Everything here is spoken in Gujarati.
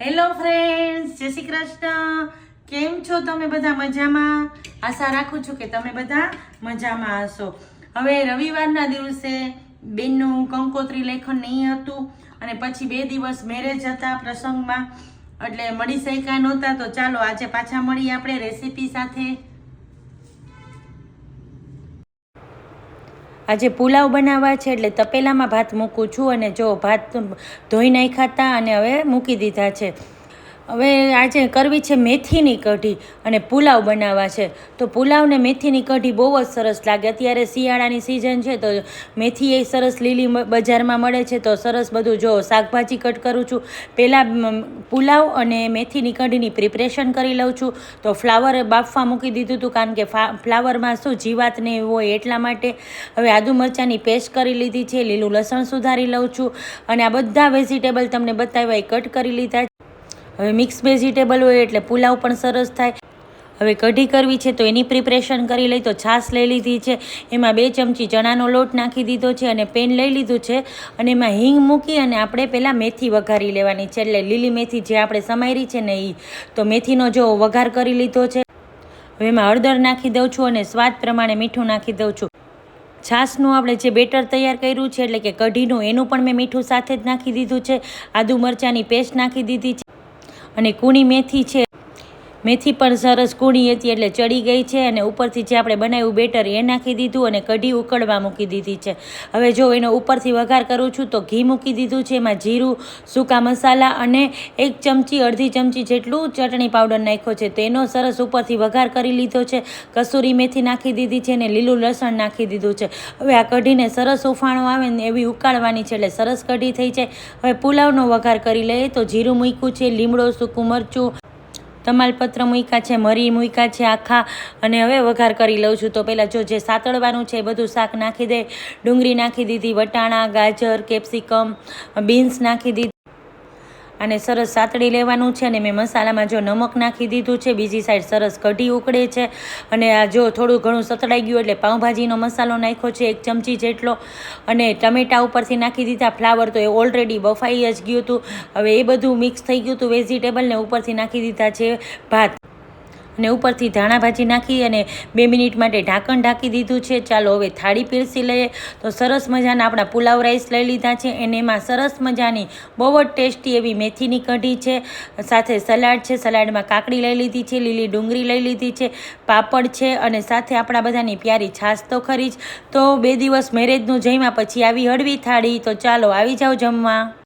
હેલો ફ્રેન્ડ્સ જય શ્રી કૃષ્ણ. કેમ છો તમે બધા મજામાં? આશા રાખું છું કે તમે બધા મજામાં હશો. હવે રવિવારના દિવસે બેનનું કંકોત્રી લેખન નહીં હતું અને પછી બે દિવસ મેરેજ હતા પ્રસંગમાં. એટલે મળી શક્યા નહોતા, તો ચાલો આજે પાછા મળીએ આપણે રેસીપી સાથે. આજે પુલાવ બનાવવા છે એટલે તપેલામાં ભાત મૂકું છું અને જો ભાત ધોઈ નાખ્યા હતા અને હવે મૂકી દીધા છે. હવે આજે કરવી છે મેથીની કઢી અને પુલાવ બનાવવા છે. તો પુલાવ ને મેથીની કઢી બહુ જ સરસ લાગે. અત્યારે શિયાળાની સિઝન છે તો મેથી એ સરસ લીલી બજારમાં મળે છે તો સરસ બધું જો શાકભાજી કટ કરું છું. પહેલાં પુલાવ અને મેથીની કઢીની પ્રિપરેશન કરી લઉં છું. તો ફ્લાવર બાફવા મૂકી દીધું હતું કારણ કે ફ્લાવરમાં શું જીવાત ને હોય એટલા માટે હવે આદુ મરચાંની પેસ્ટ કરી લીધી છે, લીલું લસણ સુધારી લઉં છું. અને આ બધા વેજીટેબલ તમને બતાવ્યા એ કટ કરી લીધા. હવે મિક્સ વેજીટેબલ હોય એટલે પુલાવ પણ સરસ થાય. હવે કઢી કરવી છે તો એની પ્રિપરેશન કરી લઈ તો છાશ લઈ લીધી છે. એમાં બે ચમચી ચણાનો લોટ નાખી દીધો છે અને પેન લઈ લીધું છે. અને એમાં હિંગ મૂકી અને આપણે પહેલાં મેથી વઘારી લેવાની છે. એટલે લીલી મેથી જે આપણે સમારી છે ને એ તો મેથીનો જો વઘાર કરી લીધો છે. હવે એમાં હળદર નાખી દઉં છું અને સ્વાદ પ્રમાણે મીઠું નાખી દઉં છું. છાશનું આપણે જે બેટર તૈયાર કર્યું છે એટલે કે કઢીનું, એનું પણ મેં મીઠું સાથે જ નાખી દીધું છે. આદુ મરચાંની પેસ્ટ નાખી દીધી છે. અને કૂણી મેથી છે મેથી પણ સરસ કૂણી હતી એટલે ચડી ગઈ છે અને ઉપરથી જે આપણે બનાવ્યું બેટર એ નાખી દીધું અને કઢી ઉકળવા મૂકી દીધી છે. હવે જો એનો ઉપરથી વઘાર કરું છું તો ઘી મૂકી દીધું છે, એમાં જીરું, સૂકા મસાલા અને એક ચમચી, અડધી ચમચી જેટલું ચટણી પાવડર નાખ્યો છે. તેનો સરસ ઉપરથી વઘાર કરી લીધો છે. કસૂરી મેથી નાખી દીધી છે અને લીલું લસણ નાખી દીધું છે. હવે આ કઢીને સરસ ઉફાણો આવે ને એવી ઉકાળવાની છે એટલે સરસ કઢી થઈ છે હવે પુલાવનો વઘાર કરી લઈએ તો જીરું મૂક્યું છે, લીમડો, સૂકું મરચું તમાલપત્ર મૂક્યા છે, મરી મૂક્યા છે આખા, અને હવે વઘાર કરી લઉં છું. તો પહેલાં જો જે સાતળવાનું છે એ બધું શાક નાખી દે, ડુંગળી નાખી દીધી, વટાણા, ગાજર, કેપ્સિકમ, બીન્સ નાખી દીધી. અને સરસ સાતડી લેવાનું છે અને મેં મસાલામાં જો નમક નાખી દીધું છે, બીજી સાઈડ સરસ કઢી ઉકળે છે. અને આ જો થોડું ઘણું સતડાઈ ગયું એટલે પાઉંભાજીનો મસાલો નાખ્યો છે, એક ચમચી જેટલો. અને ટમેટા ઉપરથી નાખી દીધા ફ્લાવર તો એ ઓલરેડી બફાઈ જ ગયું હતું. હવે એ બધું મિક્સ થઈ ગયું હતું વેજીટેબલને ઉપરથી નાખી દીધા છે, ભાત. અને ઉપરથી ધાણા ભાજી નાખી અને બે મિનિટ માટે ઢાંકણ ઢાંકી દીધું છે. ચાલો હવે થાળી પીરસી લઈએ. તો સરસ મજાના આપણા પુલાવ રાઈસ લઈ લીધા છે અને એમાં સરસ મજાની બહુ જ ટેસ્ટી એવી મેથીની કઢી છે. સાથે સલાડ છે. સલાડમાં કાકડી લઈ લીધી છે. લીલી ડુંગળી લઈ લીધી છે. પાપડ છે અને સાથે આપણા બધાની પ્યારી છાશ તો ખરી જ. તો બે દિવસ મેરેજનું જમ્યા પછી આવી હળવી થાળી. તો ચાલો આવી જાઓ જમવા.